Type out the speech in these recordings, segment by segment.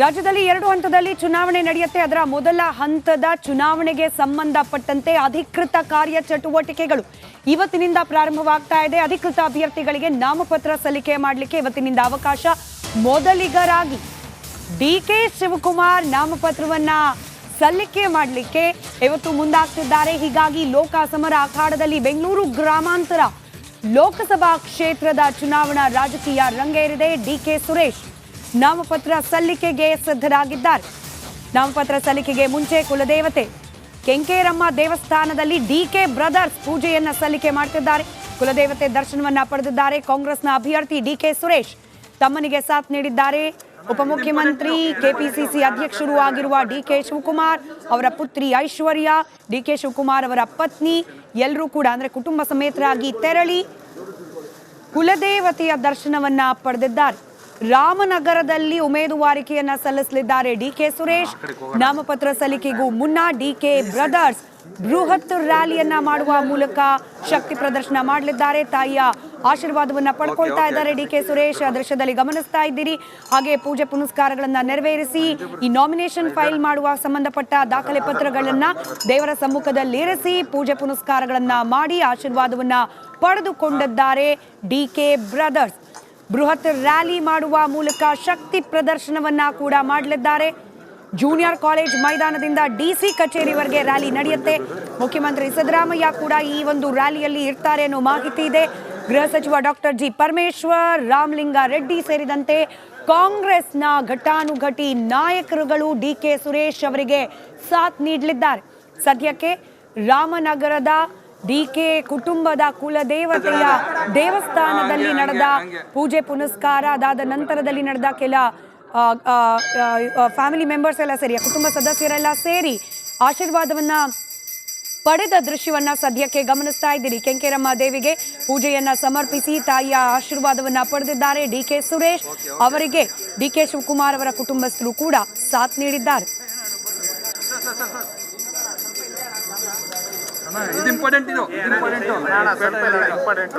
ರಾಜ್ಯದಲ್ಲಿ ಎರಡು ಹಂತದಲ್ಲಿ ಚುನಾವಣೆ ನಡೆಯುತ್ತೆ. ಅದರ ಮೊದಲ ಹಂತದ ಚುನಾವಣೆಗೆ ಸಂಬಂಧಪಟ್ಟಂತೆ ಅಧಿಕೃತ ಕಾರ್ಯ ಚಟುವಟಿಕೆಗಳು ಇವತ್ತಿನಿಂದ ಪ್ರಾರಂಭವಾಗ್ತಾ ಇದೆ. ಅಧಿಕೃತ ಅಭ್ಯರ್ಥಿಗಳಿಗೆ ನಾಮಪತ್ರ ಸಲ್ಲಿಕೆ ಮಾಡಲಿಕ್ಕೆ ಇವತ್ತಿನಿಂದ ಅವಕಾಶ ಮೊದಲಿಗರಾಗಿ ಡಿ ಕೆ ಶಿವಕುಮಾರ್ ನಾಮಪತ್ರವನ್ನ ಸಲ್ಲಿಕೆ ಮಾಡಲಿಕ್ಕೆ ಇವತ್ತು ಮುಂದಾಗ್ತಿದ್ದಾರೆ. ಹೀಗಾಗಿ ಲೋಕಸಮರ ಅಖಾಡದಲ್ಲಿ ಬೆಂಗಳೂರು ಗ್ರಾಮಾಂತರ ಲೋಕಸಭಾ ಕ್ಷೇತ್ರದ ಚುನಾವಣಾ ರಾಜಕೀಯ ರಂಗೇರಿದೆ. ಡಿ ಕೆ ಸುರೇಶ್ ನಾಮಪತ್ರ ಸಲ್ಲಿಕೆಗೆ ಸಿದ್ಧರಾಗಿದ್ದಾರೆ. ನಾಮಪತ್ರ ಸಲ್ಲಿಕೆಗೆ ಮುಂಚೆ ಕುಲದೇವತೆ ಕೆಂಕೇರಮ್ಮ ದೇವಸ್ಥಾನದಲ್ಲಿ ಡಿಕೆ ಬ್ರದರ್ಸ್ ಪೂಜೆಯನ್ನ ಸಲ್ಲಿಕೆ ಮಾಡ್ತಿದ್ದಾರೆ. ಕುಲದೇವತೆ ದರ್ಶನವನ್ನ ಪಡೆದಿದ್ದಾರೆ. ಕಾಂಗ್ರೆಸ್ನ ಅಭ್ಯರ್ಥಿ ಡಿಕೆ ಸುರೇಶ್ ತಮ್ಮನಿಗೆ ಸಾಥ್ ನೀಡಿದ್ದಾರೆ. ಉಪಮುಖ್ಯಮಂತ್ರಿ ಕೆಪಿಸಿಸಿ ಅಧ್ಯಕ್ಷರೂ ಆಗಿರುವ ಡಿಕೆ ಶಿವಕುಮಾರ್ ಅವರ ಪುತ್ರಿ ಐಶ್ವರ್ಯ, ಡಿಕೆ ಶಿವಕುಮಾರ್ ಅವರ ಪತ್ನಿ ಎಲ್ಲರೂ ಕೂಡ ಅಂದ್ರೆ ಕುಟುಂಬ ಸಮೇತರಾಗಿ ತೆರಳಿ ಕುಲದೇವತೆಯ ದರ್ಶನವನ್ನ ಪಡೆದಿದ್ದಾರೆ. ರಾಮನಗರದಲ್ಲಿ ಉಮೇದುವಾರಿಕೆಯನ್ನ ಸಲ್ಲಿಸಲಿದ್ದಾರೆ. ಡಿಕೆ ಸುರೇಶ್ ನಾಮಪತ್ರ ಸಲ್ಲಿಕೆಗೂ ಮುನ್ನ ಡಿಕೆ ಬ್ರದರ್ಸ್ ಬೃಹತ್ ರ್ಯಾಲಿಯನ್ನ ಮಾಡುವ ಮೂಲಕ ಶಕ್ತಿ ಪ್ರದರ್ಶನ ಮಾಡಲಿದ್ದಾರೆ. ತಾಯಿಯ ಆಶೀರ್ವಾದವನ್ನ ಪಡ್ಕೊಳ್ತಾ ಇದ್ದಾರೆ ಡಿಕೆ ಸುರೇಶ್. ಆ ದೃಶ್ಯದಲ್ಲಿ ಗಮನಿಸ್ತಾ ಇದ್ದೀರಿ. ಹಾಗೆ ಪೂಜೆ ಪುನಸ್ಕಾರಗಳನ್ನ ನೆರವೇರಿಸಿ ಈ ನಾಮಿನೇಷನ್ ಫೈಲ್ ಮಾಡುವ ಸಂಬಂಧಪಟ್ಟ ದಾಖಲೆ ಪತ್ರಗಳನ್ನ ದೇವರ ಸಮ್ಮುಖದಲ್ಲಿರಿಸಿ ಪೂಜೆ ಪುನಸ್ಕಾರಗಳನ್ನ ಮಾಡಿ ಆಶೀರ್ವಾದವನ್ನ ಪಡೆದುಕೊಂಡಿದ್ದಾರೆ ಡಿ ಕೆ ಬ್ರದರ್ಸ್. ಬೃಹತ್ ರ್ಯಾಲಿ ಮಾಡುವ ಮೂಲಕ ಶಕ್ತಿ ಪ್ರದರ್ಶನವನ್ನ ಕೂಡ ಮಾಡಲಿದ್ದಾರೆ. ಜೂನಿಯರ್ ಕಾಲೇಜ್ ಮೈದಾನದಿಂದ ಡಿಸಿ ಕಚೇರಿವರೆಗೆ ರ್ಯಾಲಿ ನಡೆಯುತ್ತೆ. ಮುಖ್ಯಮಂತ್ರಿ ಸಿದ್ದರಾಮಯ್ಯ ಕೂಡ ಈ ಒಂದು ರ್ಯಾಲಿಯಲ್ಲಿ ಇರ್ತಾರೆ ಅನ್ನೋ ಮಾಹಿತಿ ಇದೆ. ಗೃಹ ಸಚಿವ ಡಾಕ್ಟರ್ ಜಿ ಪರಮೇಶ್ವರ್, ರಾಮಲಿಂಗ ರೆಡ್ಡಿ ಸೇರಿದಂತೆ ಕಾಂಗ್ರೆಸ್ನ ಘಟಾನುಘಟಿ ನಾಯಕರುಗಳು ಡಿ ಕೆ ಸುರೇಶ್ ಅವರಿಗೆ ಸಾಥ್ ನೀಡಲಿದ್ದಾರೆ. ಸದ್ಯಕ್ಕೆ ರಾಮನಗರದ ಡಿಕೆ ಕುಟುಂಬದ ಕುಲದೇವತೆಯ ದೇವಸ್ಥಾನದಲ್ಲಿ ನಡೆದ ಪೂಜೆ ಪುನಸ್ಕಾರ ಅದಾದ ನಂತರದಲ್ಲಿ ನಡೆದ ಕೆಲ ಫ್ಯಾಮಿಲಿ ಮೆಂಬರ್ಸ್ ಎಲ್ಲ ಸೇರಿ ಕುಟುಂಬ ಸದಸ್ಯರೆಲ್ಲ ಸೇರಿ ಆಶೀರ್ವಾದವನ್ನ ಪಡೆದ ದೃಶ್ಯವನ್ನ ಸದ್ಯಕ್ಕೆ ಗಮನಿಸ್ತಾ ಇದ್ದೀರಿ. ಕೆಂಕೇರಮ್ಮ ದೇವಿಗೆ ಪೂಜೆಯನ್ನ ಸಮರ್ಪಿಸಿ ತಾಯಿಯ ಆಶೀರ್ವಾದವನ್ನ ಪಡೆದಿದ್ದಾರೆ ಡಿ ಕೆ ಸುರೇಶ್ ಅವರಿಗೆ. ಡಿ ಕೆ ಶಿವಕುಮಾರ್ ಅವರ ಕುಟುಂಬಸ್ಥರು ಕೂಡ ಸಾಥ್ ನೀಡಿದ್ದಾರೆ. ಇದು ಇಂಪಾರ್ಟೆಂಟ್ ಇದು ಇಂಪಾರ್ಟೆಂಟ್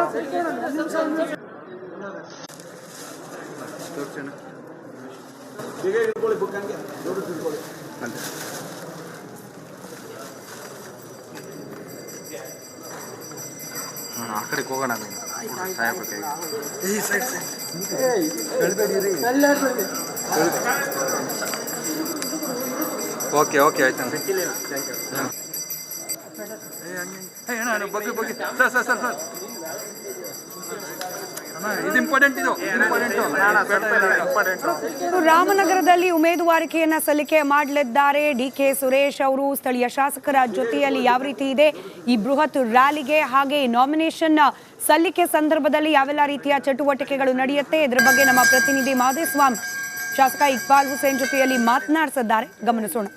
ಆ ಕಡೆಗೆ ಹೋಗೋಣ ಸಾಹೇಬ್ರ ಕೈಗೆ ಓಕೆ ಓಕೆ ಆಯ್ತು ಅಣ್ಣ ಬಗ್ಗೆ ಬಗ್ಗೆ. Sir sir sir sir. ರಾಮನಗರದಲ್ಲಿ ಉಮೇದುವಾರಿಕೆಯನ್ನ ಸಲ್ಲಿಕೆ ಮಾಡಲಿದ್ದಾರೆ. ಡಿ ಕೆ ಸುರೇಶ್ ಅವರು ಸ್ಥಳೀಯ ಶಾಸಕರ ಜೊತೆಯಲ್ಲಿ ಯಾವ ರೀತಿ ಇದೆ? ಈ ಬೃಹತ್ ರ್ಯಾಲಿಗೆ ಹಾಗೆ ನಾಮಿನೇಷನ್ ಸಲ್ಲಿಕೆ ಸಂದರ್ಭದಲ್ಲಿ ಯಾವೆಲ್ಲ ರೀತಿಯ ಚಟುವಟಿಕೆಗಳು ನಡೆಯುತ್ತೆ? ಇದರ ಬಗ್ಗೆ ನಮ್ಮ ಪ್ರತಿನಿಧಿ ಮಾದೇಸ್ವಾಮಿ, ಶಾಸಕ ಇಕ್ಬಾಲ್ ಹುಸೇನ್ ಜೊತೆಯಲ್ಲಿ ಮಾತನಾಡಿಸಿದ್ದಾರೆ. ಗಮನಿಸೋಣ.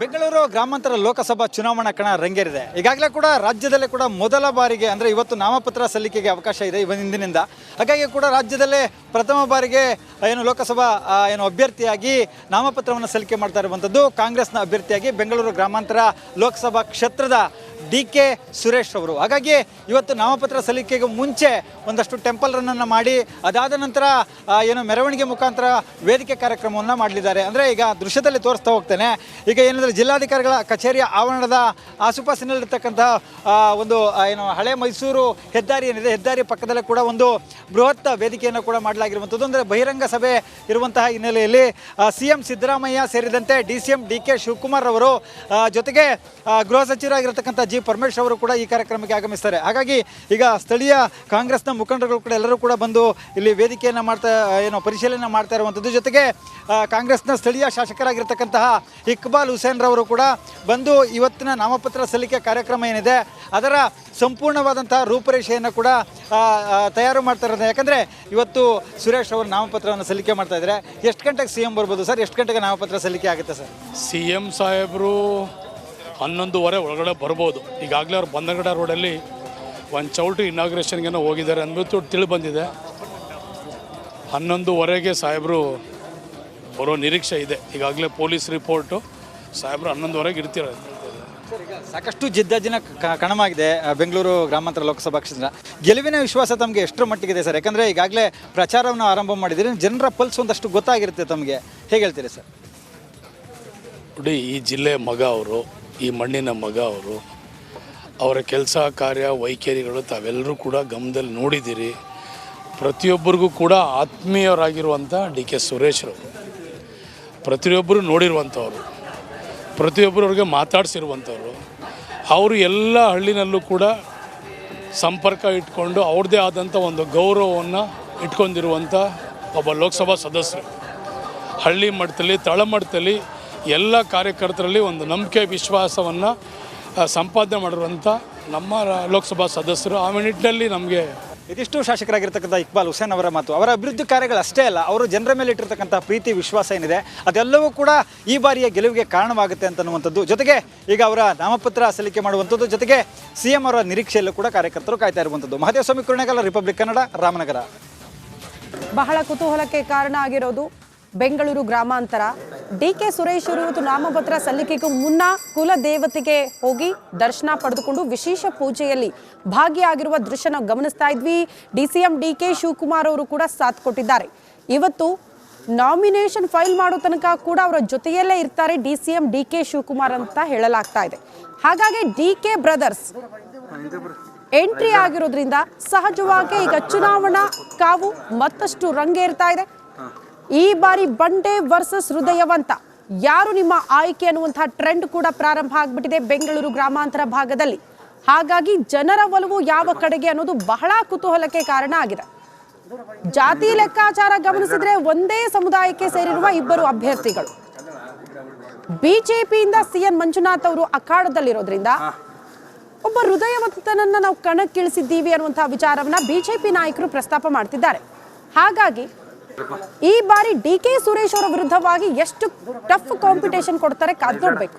ಬೆಂಗಳೂರು ಗ್ರಾಮಾಂತರ ಲೋಕಸಭಾ ಚುನಾವಣಾ ಕಣ ರಂಗೇರಿದೆ. ಈಗಾಗಲೇ ಕೂಡ ರಾಜ್ಯದಲ್ಲೇ ಕೂಡ ಮೊದಲ ಬಾರಿಗೆ ಅಂದರೆ ಇವತ್ತು ನಾಮಪತ್ರ ಸಲ್ಲಿಕೆಗೆ ಅವಕಾಶ ಇದೆ ಇವನಿಂದಿನಿಂದ ಹಾಗಾಗಿ ಕೂಡ ರಾಜ್ಯದಲ್ಲೇ ಪ್ರಥಮ ಬಾರಿಗೆ ಏನು ಲೋಕಸಭಾ ಏನು ಅಭ್ಯರ್ಥಿಯಾಗಿ ನಾಮಪತ್ರವನ್ನು ಸಲ್ಲಿಕೆ ಮಾಡ್ತಾ ಇರುವಂಥದ್ದು ಕಾಂಗ್ರೆಸ್ನ ಅಭ್ಯರ್ಥಿಯಾಗಿ ಬೆಂಗಳೂರು ಗ್ರಾಮಾಂತರ ಲೋಕಸಭಾ ಕ್ಷೇತ್ರದ ಡಿ ಕೆ ಸುರೇಶ್ ಅವರು. ಹಾಗಾಗಿ ಇವತ್ತು ನಾಮಪತ್ರ ಸಲ್ಲಿಕೆಗೆ ಮುಂಚೆ ಒಂದಷ್ಟು ಟೆಂಪಲ್ ರನ್ನನ್ನು ಮಾಡಿ, ಅದಾದ ನಂತರ ಏನು ಮೆರವಣಿಗೆ ಮುಖಾಂತರ ವೇದಿಕೆ ಕಾರ್ಯಕ್ರಮವನ್ನು ಮಾಡಲಿದ್ದಾರೆ. ಅಂದರೆ ಈಗ ದೃಶ್ಯದಲ್ಲಿ ತೋರಿಸ್ತಾ ಹೋಗ್ತೇನೆ. ಈಗ ಏನಂದರೆ ಜಿಲ್ಲಾಧಿಕಾರಿಗಳ ಕಚೇರಿಯ ಆವರಣದ ಆಸುಪಾಸಿನಲ್ಲಿರ್ತಕ್ಕಂಥ ಒಂದು ಏನು ಹಳೆ ಮೈಸೂರು ಹೆದ್ದಾರಿ ಏನಿದೆ, ಹೆದ್ದಾರಿ ಪಕ್ಕದಲ್ಲೇ ಕೂಡ ಒಂದು ಬೃಹತ್ ವೇದಿಕೆಯನ್ನು ಕೂಡ ಮಾಡಲಾಗಿರುವಂಥದ್ದು. ಅಂದರೆ ಬಹಿರಂಗ ಸಭೆ ಇರುವಂತಹ ಹಿನ್ನೆಲೆಯಲ್ಲಿ ಸಿ ಎಂ ಸಿದ್ದರಾಮಯ್ಯ ಸೇರಿದಂತೆ D C M D K Shivakumar ಅವರು ಜೊತೆಗೆ ಗೃಹ ಸಚಿವರಾಗಿರ್ತಕ್ಕಂಥ ಜಿ ಪರಮೇಶ್ ಅವರು ಕೂಡ ಈ ಕಾರ್ಯಕ್ರಮಕ್ಕೆ ಆಗಮಿಸ್ತಾರೆ. ಹಾಗಾಗಿ ಈಗ ಸ್ಥಳೀಯ ಕಾಂಗ್ರೆಸ್ನ ಮುಖಂಡರುಗಳು ಕೂಡ ಎಲ್ಲರೂ ಕೂಡ ಬಂದು ಇಲ್ಲಿ ವೇದಿಕೆಯನ್ನು ಮಾಡ್ತಾ, ಏನೋ ಪರಿಶೀಲನೆ ಮಾಡ್ತಾ ಇರುವಂಥದ್ದು ಜೊತೆಗೆ ಕಾಂಗ್ರೆಸ್ನ ಸ್ಥಳೀಯ ಶಾಸಕರಾಗಿರ್ತಕ್ಕಂತಹ ಇಕ್ಬಾಲ್ ಹುಸೇನ್ ರವರು ಕೂಡ ಬಂದು ಇವತ್ತಿನ ನಾಮಪತ್ರ ಸಲ್ಲಿಕೆ ಕಾರ್ಯಕ್ರಮ ಏನಿದೆ, ಅದರ ಸಂಪೂರ್ಣವಾದಂತಹ ರೂಪರೇಷೆಯನ್ನು ಕೂಡ ತಯಾರು ಮಾಡ್ತಾ ಇರೋದು ಯಾಕಂದರೆ ಇವತ್ತು ಸುರೇಶ್ ಅವರು ನಾಮಪತ್ರವನ್ನು ಸಲ್ಲಿಕೆ ಮಾಡ್ತಾ ಇದ್ದಾರೆ. ಎಷ್ಟು ಗಂಟೆಗೆ ಸಿ ಎಂ ಬರ್ಬೋದು ಸರ್? ಎಷ್ಟು ಗಂಟೆಗೆ ನಾಮಪತ್ರ ಸಲ್ಲಿಕೆ ಆಗುತ್ತೆ ಸರ್? ಸಿ ಎಂ ಸಾಹೇಬರು ಹನ್ನೊಂದುವರೆ ಒಳಗಡೆ ಬರ್ಬೋದು. ಈಗಾಗಲೇ ಅವ್ರು ಬಂದಗಡ ರೋಡಲ್ಲಿ ಒಂದು ಚೌಲ್ಟ್ರಿ ಇನಾಗ್ರೇಷನ್ಗೇನೋ ಹೋಗಿದ್ದಾರೆ. ಅಂದ್ಬಿಟ್ಟು ತಿಳಿ ಬಂದಿದೆ. ಹನ್ನೊಂದುವರೆಗೆ ಸಾಹೇಬರು ಬರೋ ನಿರೀಕ್ಷೆ ಇದೆ. ಈಗಾಗಲೇ ಪೊಲೀಸ್ ರಿಪೋರ್ಟು. ಸಾಹೇಬರು ಹನ್ನೊಂದುವರೆಗೆ ಇರ್ತೀರ. ಸಾಕಷ್ಟು ಜಿದ್ದಾಜಿನ ಕಣಮಾಗಿದೆ ಬೆಂಗಳೂರು ಗ್ರಾಮಾಂತರ ಲೋಕಸಭಾ ಕ್ಷೇತ್ರ. ಗೆಲುವಿನ ವಿಶ್ವಾಸ ತಮಗೆ ಎಷ್ಟರ ಮಟ್ಟಿಗಿದೆ ಸರ್? ಯಾಕಂದರೆ ಈಗಾಗಲೇ ಪ್ರಚಾರವನ್ನು ಆರಂಭ ಮಾಡಿದ್ದೀರಿ ಜನರ ಪಲ್ಸ್ ಒಂದಷ್ಟು ಗೊತ್ತಾಗಿರುತ್ತೆ ತಮಗೆ. ಹೇಗೆ ಹೇಳ್ತೀರಿ ಸರ್? ನೋಡಿ ಈ ಜಿಲ್ಲೆ ಮಗ ಅವರು. ಈ ಮಣ್ಣಿನ ಮಗ ಅವರು, ಅವರ ಕೆಲಸ, ಕಾರ್ಯ, ವೈಖರಿಗಳು ತಾವೆಲ್ಲರೂ ಕೂಡ ಗಮನದಲ್ಲಿ ನೋಡಿದ್ದೀರಿ. ಪ್ರತಿಯೊಬ್ಬರಿಗೂ ಕೂಡ ಆತ್ಮೀಯರಾಗಿರುವಂಥ ಡಿ ಕೆ ಸುರೇಶ್ರವರು ಪ್ರತಿಯೊಬ್ಬರು ನೋಡಿರುವಂಥವ್ರು, ಪ್ರತಿಯೊಬ್ಬರು ಅವ್ರಿಗೆ ಮಾತಾಡಿಸಿರುವಂಥವ್ರು, ಅವರು ಎಲ್ಲ ಹಳ್ಳಿನಲ್ಲೂ ಕೂಡ ಸಂಪರ್ಕ ಇಟ್ಕೊಂಡು ಅವ್ರದ್ದೇ ಆದಂಥ ಒಂದು ಗೌರವವನ್ನು ಇಟ್ಕೊಂಡಿರುವಂಥ ಒಬ್ಬ ಲೋಕಸಭಾ ಸದಸ್ಯರು. ಹಳ್ಳಿ ಮಟ್ಟದಲ್ಲಿ ತಳಮಟ್ಟದಲ್ಲಿ ಎಲ್ಲ ಕಾರ್ಯಕರ್ತರಲ್ಲಿ ಒಂದು ನಂಬಿಕೆ ವಿಶ್ವಾಸವನ್ನು ಸಂಪಾದನೆ ಮಾಡಿರುವಂಥ ನಮ್ಮ ಲೋಕಸಭಾ ಸದಸ್ಯರು. ಆ ನಿಟ್ಟಿನಲ್ಲಿ ನಮಗೆ ಇದಿಷ್ಟು ಶಾಸಕರಾಗಿರ್ತಕ್ಕಂಥ ಇಕ್ಬಾಲ್ ಹುಸೇನ್ ಅವರ ಮಾತು. ಅವರ ಅಭಿವೃದ್ಧಿ ಕಾರ್ಯಗಳು ಅಷ್ಟೇ ಅಲ್ಲ ಅವರು ಜನರ ಮೇಲೆ ಇಟ್ಟಿರ್ತಕ್ಕಂಥ ಪ್ರೀತಿ ವಿಶ್ವಾಸ ಏನಿದೆ ಅದೆಲ್ಲವೂ ಕೂಡ ಈ ಬಾರಿಯ ಗೆಲುವಿಗೆ ಕಾರಣವಾಗುತ್ತೆ ಅಂತನ್ನುವಂಥದ್ದು. ಜೊತೆಗೆ ಈಗ ಅವರ ನಾಮಪತ್ರ ಸಲ್ಲಿಕೆ ಮಾಡುವಂಥದ್ದು ಜೊತೆಗೆ ಸಿ ಎಂ ಅವರ ನಿರೀಕ್ಷೆಯಲ್ಲೂ ಕೂಡ ಕಾರ್ಯಕರ್ತರು ಕಾಯ್ತಾ ಇರುವಂಥದ್ದು. ಮಹದೇವ ಸ್ವಾಮಿ ಕುರುಣೆಗಾಲ ರಿಪಬ್ಲಿಕ್ ಕನ್ನಡ ರಾಮನಗರ. ಬಹಳ ಕುತೂಹಲಕ್ಕೆ ಕಾರಣ ಆಗಿರೋದು ಬೆಂಗಳೂರು ಗ್ರಾಮಾಂತರ. ಡಿ ಕೆ ಸುರೇಶ್ ಅವರು ನಾಮಪತ್ರ ಸಲ್ಲಿಕೆಗೂ ಮುನ್ನ ಕುಲ ದೇವತೆಗೆ ಹೋಗಿ ದರ್ಶನ ಪಡೆದುಕೊಂಡು ವಿಶೇಷ ಪೂಜೆಯಲ್ಲಿ ಭಾಗಿಯಾಗಿರುವ ದೃಶ್ಯ ನಾವು ಗಮನಿಸ್ತಾ ಇದ್ವಿ. D C M D K Shivakumar ಅವರು ಕೂಡ ಸಾಥ್ ಕೊಟ್ಟಿದ್ದಾರೆ. ಇವತ್ತು ನಾಮಿನೇಷನ್ ಫೈಲ್ ಮಾಡೋ ತನಕ ಕೂಡ ಅವರ ಜೊತೆಯಲ್ಲೇ ಇರ್ತಾರೆ D C M D K Shivakumar ಅಂತ ಹೇಳಲಾಗ್ತಾ ಇದೆ. ಹಾಗಾಗಿ ಡಿ ಕೆ ಬ್ರದರ್ಸ್ ಎಂಟ್ರಿ ಆಗಿರೋದ್ರಿಂದ ಸಹಜವಾಗಿ ಈಗ ಚುನಾವಣಾ ಕಾವು ಮತ್ತಷ್ಟು ರಂಗೇರ್ತಾ ಇದೆ. ಈ ಬಾರಿ ಬಂಡೆ ವರ್ಸಸ್ ಹೃದಯವಂತ. ಯಾರು ನಿಮ್ಮ ಆಯ್ಕೆ ಅನ್ನುವಂತಹ ಟ್ರೆಂಡ್ ಕೂಡ ಪ್ರಾರಂಭ ಆಗ್ಬಿಟ್ಟಿದೆ ಬೆಂಗಳೂರು ಗ್ರಾಮಾಂತರ ಭಾಗದಲ್ಲಿ. ಹಾಗಾಗಿ ಜನರ ಒಲವು ಯಾವ ಕಡೆಗೆ ಅನ್ನೋದು ಬಹಳ ಕುತೂಹಲಕ್ಕೆ ಕಾರಣ ಆಗಿದೆ. ಜಾತಿ ಲೆಕ್ಕಾಚಾರ ಗಮನಿಸಿದ್ರೆ ಒಂದೇ ಸಮುದಾಯಕ್ಕೆ ಸೇರಿರುವ ಇಬ್ಬರು ಅಭ್ಯರ್ಥಿಗಳು. ಬಿಜೆಪಿಯಿಂದ ಸಿಎನ್ ಮಂಜುನಾಥ್ ಅವರು ಅಖಾಡದಲ್ಲಿರೋದ್ರಿಂದ ಒಬ್ಬ ಹೃದಯವಂತನನ್ನ ನಾವು ಕಣಕ್ಕಿಳಿಸಿದ್ದೀವಿ ಅನ್ನುವಂತಹ ವಿಚಾರವನ್ನ ಬಿಜೆಪಿ ನಾಯಕರು ಪ್ರಸ್ತಾಪ ಮಾಡ್ತಿದ್ದಾರೆ. ಹಾಗಾಗಿ ಈ ಬಾರಿ ಡಿ ಕೆ ಸುರೇಶ್ ಅವರ ವಿರುದ್ಧವಾಗಿ ಎಷ್ಟು ಟಫ್ ಕಾಂಪಿಟೇಷನ್ ಕೊಡ್ತಾರೆ ಕಾದ್ ನೋಡ್ಬೇಕು.